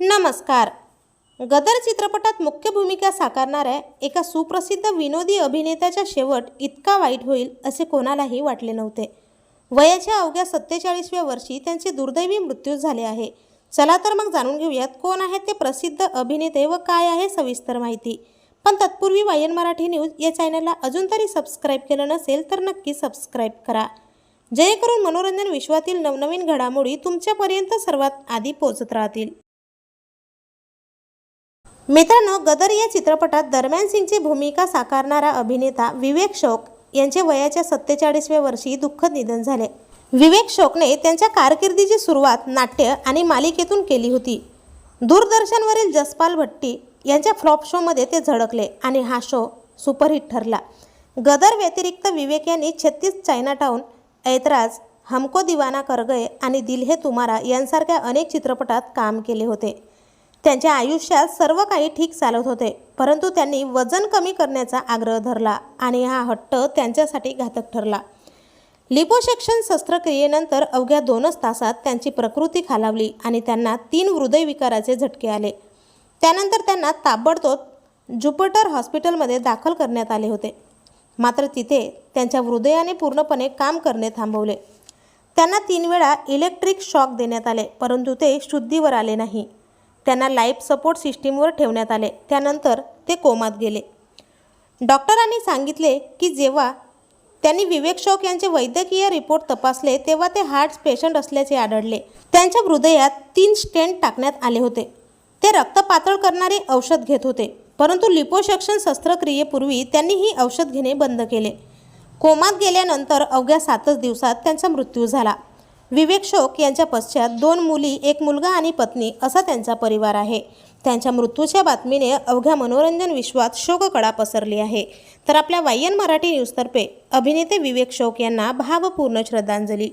नमस्कार. गदर चित्रपटात मुख्य भूमिका साकारणाऱ्या एका सुप्रसिद्ध विनोदी अभिनेत्याचा शेवट इतका वाईट होईल असे कोणालाही वाटले नव्हते. वयाच्या अवघ्या सत्तेचाळीसव्या वर्षी त्यांचे दुर्दैवी मृत्यू झाले आहे. चला तर मग जाणून घेऊयात कोण आहेत ते प्रसिद्ध अभिनेते व काय आहे सविस्तर माहिती. पण तत्पूर्वी वायन मराठी न्यूज या चॅनलला अजून तरी सबस्क्राईब केलं नसेल तर नक्की सबस्क्राईब करा. जेणेकरून मनोरंजन विश्वातील नवनवीन घडामोडी तुमच्यापर्यंत सर्वात आधी पोहोचत राहतील. मित्रांनो गदर या चित्रपटात दरम्यान सिंगची भूमिका साकारणारा अभिनेता विवेक शोक यांचे वयाच्या सत्तेचाळीसव्या वर्षी दुःखद निधन झाले. विवेक शोकने त्यांच्या कारकिर्दीची सुरुवात नाट्य आणि मालिकेतून केली होती. दूरदर्शनवरील जसपाल भट्टी यांच्या फ्लॉप शोमध्ये ते झळकले आणि हा शो सुपरहिट ठरला. गदर व्यतिरिक्त विवेक यांनी छत्तीस चायनाटाऊन ऐतराज हमको दिवाना कर गए आणि दिल हे तुम्हारा यांसारख्या अनेक चित्रपटात काम केले होते. त्यांच्या आयुष्यात सर्व काही ठीक चालत होते परंतु त्यांनी वजन कमी करण्याचा आग्रह धरला आणि हा हट्ट त्यांच्यासाठी घातक ठरला. लिपोसेक्शन शस्त्रक्रियेनंतर अवघ्या दोनच तासात त्यांची प्रकृती खालावली आणि त्यांना तीन हृदयविकाराचे झटके आले. त्यानंतर त्यांना ताबडतोब ज्युपिटर हॉस्पिटलमध्ये दाखल करण्यात आले होते. मात्र तिथे त्यांच्या हृदयाने पूर्णपणे काम करणे थांबवले. त्यांना तीन वेळा इलेक्ट्रिक शॉक देण्यात आले परंतु ते शुद्धीवर आले नाही. त्यांना लाईफ सपोर्ट सिस्टीमवर ठेवण्यात आले. त्यानंतर ते कोमात गेले. डॉक्टरांनी सांगितले की जेव्हा त्यांनी विवेक शौक यांचे वैद्यकीय रिपोर्ट तपासले तेव्हा ते हार्ट पेशंट असल्याचे आढळले. त्यांच्या हृदयात तीन स्टेंट टाकण्यात आले होते. ते रक्त पातळ करणारे औषध घेत होते. परंतु लिपोसेक्शन शस्त्रक्रियेपूर्वी त्यांनी ही औषध घेणे बंद केले. कोमात गेल्यानंतर अवघ्या सातच दिवसात त्यांचा मृत्यू झाला. विवेक शोक यांच्या पश्चात दोन मुली एक मुलगा आणि पत्नी असा त्यांचा परिवार आहे. त्यांच्या मृत्यूच्या बातमीने अवघ्या मनोरंजन विश्वात शोककळा पसरली आहे. तर आपल्या वायन मराठी न्यूजतर्फे अभिनेते विवेक शोक यांना भावपूर्ण श्रद्धांजली.